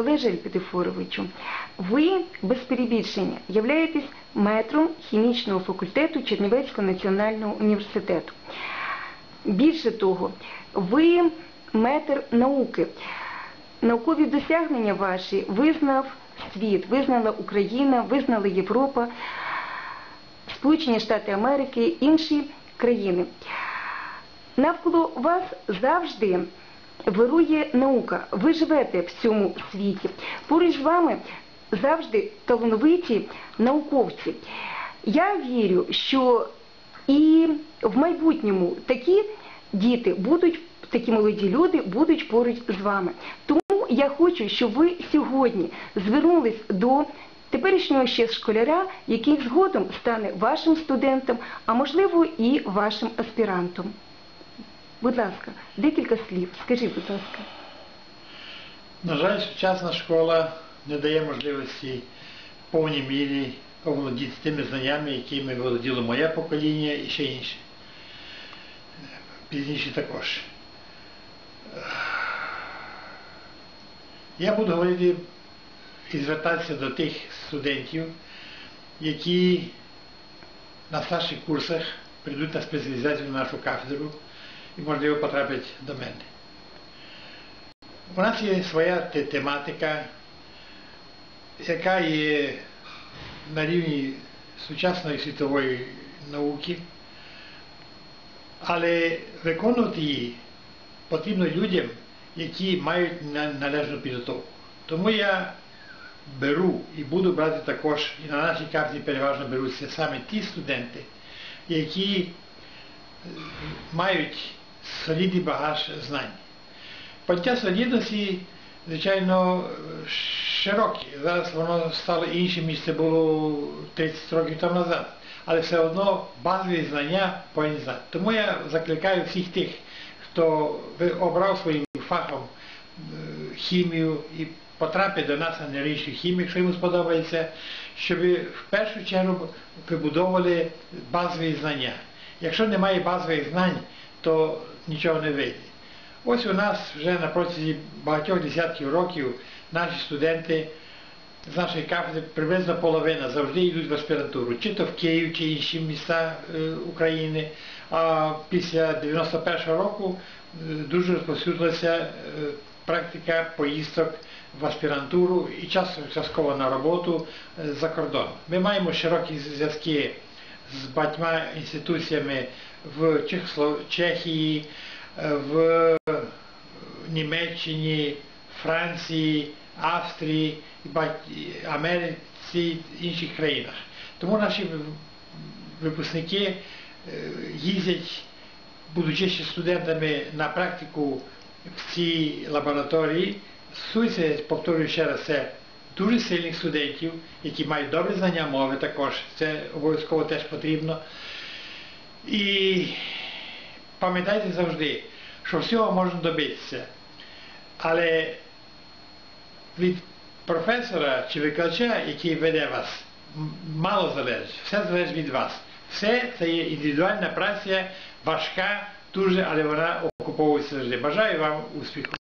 Олеже Епідифоровичу, ви без перебільшення являєтесь метром хімічного факультету Чернівецького національного університету. Більше того, ви метр науки. Наукові досягнення ваші визнав світ, визнала Україна, визнала Європа, Сполучені Штати Америки, інші країни. Навколо вас завжди вирує наука. Ви живете в цьому світі. Поруч з вами завжди талановиті науковці. Я вірю, що і в майбутньому такі діти будуть, такі молоді люди будуть поруч з вами. Тому я хочу, щоб ви сьогодні звернулись до теперішнього ще школяра, який згодом стане вашим студентом, а можливо і вашим аспірантом. Будь ласка, декілька слів. Скажіть, будь ласка. На жаль, сучасна школа не дає можливості в повній мірі оволодіти тими знаннями, якими володіло моє покоління і ще інше. Пізніше також. Я буду говорити і звертатися до тих студентів, які на старших курсах прийдуть на спеціалізацію в нашу кафедру і, можливо, потраплять до мене. У нас є своя тематика, яка є на рівні сучасної світової науки, але виконувати її потрібно людям, які мають на- належну підготовку. Тому я беру і буду брати також, і на нашій кафедрі переважно беруться саме ті студенти, які мають солідний багаж знань. Поняття солідності, звичайно, широке. Зараз воно стало іншим, ніж це було 30 років тому назад. Але все одно базові знання повинні знати. Тому я закликаю всіх тих, хто обрав своїм фахом е, хімію і потрапить до нас на нерічну хімію, якщо йому сподобається, щоб в першу чергу вибудовували базові знання. Якщо немає базових знань, то нічого не вийде. Ось у нас вже на протязі багатьох десятків років наші студенти з нашої кафедри приблизно половина завжди йдуть в аспірантуру, чи то в Київ, чи інші міста е, України. А після 91-го року е, дуже розповсюдилася е, практика поїздок в аспірантуру і часто частково на роботу за кордон. Ми маємо широкі зв'язки з багатьма інституціями в Чехослов... Чехії, е, в Німеччині, Франції, Австрії, Америці інших країнах. Тому наші випускники е, їздять, будучи ще студентами на практику в цій лабораторії, стосується, повторюю ще раз, це дуже сильних студентів, які мають добре знання мови також, це обов'язково теж потрібно. І пам'ятайте завжди, що всього можна добитися. Але від професора чи викладача, який веде вас, мало залежить. Все залежить від вас. Все це є індивідуальна праця, важка, дуже, але вона окуповується завжди. Бажаю вам успіху.